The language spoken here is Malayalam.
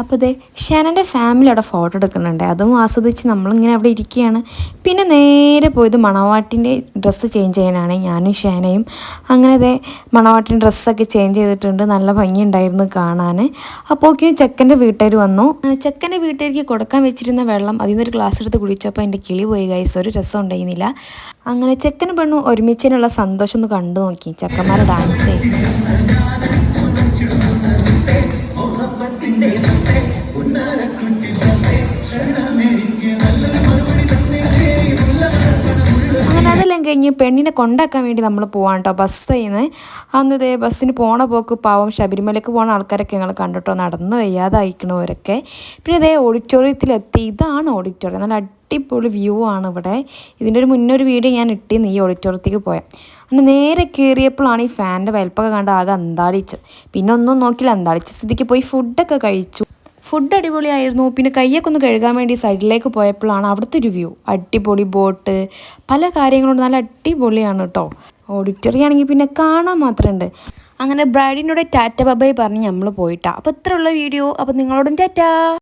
അപ്പോൾ ദേ ഷാനന്റെ ഫാമിലി അവിടെ ഫോട്ടോ എടുക്കുന്നുണ്ട്. അതും ആസ്വദിച്ച് നമ്മളിങ്ങനെ അവിടെ ഇരിക്കുകയാണ്. പിന്നെ നേരെ പോയത് മണവാട്ടിന്റെ ഡ്രസ്സ് ചേഞ്ച് ചെയ്യാനാണ്. ഞാനും ഷാനയും അങ്ങനെ ദേ മണവാട്ടിന്റെ ഡ്രസ്സൊക്കെ ചേഞ്ച് ചെയ്തിട്ടുണ്ട്. നല്ല ഭംഗിയുണ്ടായിരുന്നു കാണാൻ അപ്പോൾ അപ്പോഴേക്കും ചെക്കന്റെ വീട്ടുകാർ വന്നു. ചെക്കന്റെ വീട്ടുകാർക്ക് കൊടുക്കാൻ വെച്ചിരുന്ന വെള്ളം അതിൽ നിന്നൊരു ഗ്ലാസ് എടുത്ത് കുടിച്ചപ്പോൾ എന്റെ കിളി പോയി ഗൈസ് ഒരു രസം ഉണ്ടായിരുന്നില്ല. അങ്ങനെ ചെക്കനും പെണ്ണും ഒരുമിച്ചതിനുള്ള സന്തോഷം ഒന്ന് കണ്ടു നോക്കി. ചെക്കന്മാരെ ഡാൻസ് ചെയ്യും അങ്ങനെ അതെല്ലാം കഴിഞ്ഞ് പെണ്ണിനെ കൊണ്ടാക്കാൻ വേണ്ടി നമ്മൾ പോവാണ് കേട്ടോ ബസ് ചെയ്യുന്നത് അന്ന് ദേ ബസ്സിന് പോണ പോക്ക് പാവം ശബരിമലയ്ക്ക് പോണ ആൾക്കാരൊക്കെ ഞങ്ങൾ കണ്ടിട്ടോ നടന്ന് വയ്യാതായിക്കണവരൊക്കെ. പിന്നെ ഇതേ ഓഡിറ്റോറിയത്തിലെത്തി ഇതാണ് ഓഡിറ്റോറിയം നല്ല അടിപൊളി വ്യൂ ആണ് ഇവിടെ. ഇതിന്റെ ഒരു മുന്നൊരു വീഡിയോ ഞാൻ ഇട്ടിന്ന് ഈ ഓഡിറ്റോറിയത്തേക്ക് പോയാൽ അന്ന് നേരെ കയറിയപ്പോഴാണ് ഈ ഫാനിന്റെ വലിപ്പൊക്കെ കണ്ട് ആകെ അന്താളിച്ച് പിന്നെ ഒന്നും നോക്കില്ല അന്താളിച്ച സ്ഥിതിക്ക് പോയി ഫുഡൊക്കെ കഴിച്ചു. ഫുഡ് അടിപൊളിയായിരുന്നു. പിന്നെ കയ്യൊക്കെ ഒന്ന് കഴുകാൻ വേണ്ടി സൈഡിലേക്ക് പോയപ്പോഴാണ് അവിടുത്തെ ഒരു വ്യൂ. അടിപൊളി ബോട്ട് പല കാര്യങ്ങളും നല്ല അടിപൊളിയാണ് കേട്ടോ. ഓഡിറ്ററി ആണെങ്കിൽ പിന്നെ കാണാൻ മാത്രമുണ്ട്. അങ്ങനെ ബ്രൈഡിനോട് ടാറ്റ ബബായി പറഞ്ഞ് നമ്മൾ പോയിട്ടാ. അപ്പോൾ ഇത്രയുള്ള വീഡിയോ. അപ്പോൾ നിങ്ങളോടും ടാറ്റ.